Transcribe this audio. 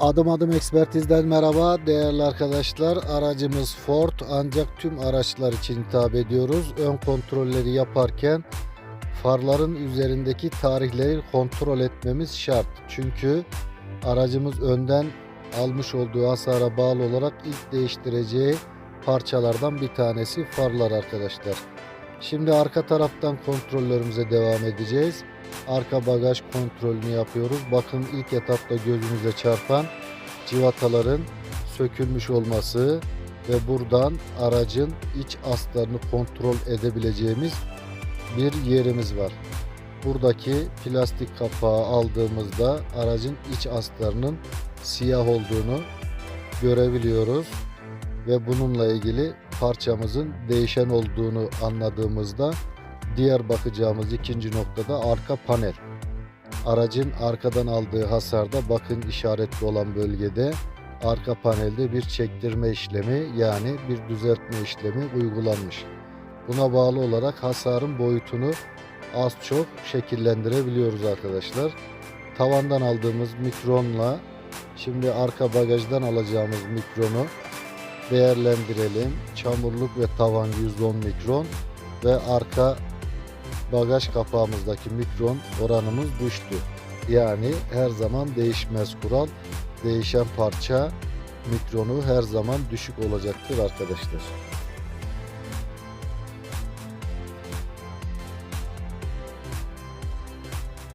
Adım adım ekspertizden merhaba değerli arkadaşlar. Aracımız Ford ancak tüm araçlar için hitap ediyoruz. Ön kontrolleri yaparken farların üzerindeki tarihleri kontrol etmemiz şart. Çünkü aracımız önden almış olduğu hasara bağlı olarak ilk değiştireceği parçalardan bir tanesi farlar arkadaşlar. Şimdi arka taraftan kontrollerimize devam edeceğiz. Arka bagaj kontrolünü yapıyoruz. Bakın ilk etapta gözümüze çarpan civataların sökülmüş olması ve buradan aracın iç astarını kontrol edebileceğimiz bir yerimiz var. Buradaki plastik kapağı aldığımızda aracın iç astarının siyah olduğunu görebiliyoruz ve bununla ilgili parçamızın değişen olduğunu anladığımızda diğer bakacağımız ikinci noktada arka panel. Aracın arkadan aldığı hasarda bakın işaretli olan bölgede arka panelde bir çektirme işlemi yani bir düzeltme işlemi uygulanmış. Buna bağlı olarak hasarın boyutunu az çok şekillendirebiliyoruz arkadaşlar. Tavandan aldığımız mikronla şimdi arka bagajdan alacağımız mikronu değerlendirelim. Çamurluk ve tavan 110 mikron ve arka bagaj kapağımızdaki mikron oranımız düştü. Yani her zaman değişmez kural. Değişen parça mikronu her zaman düşük olacaktır arkadaşlar.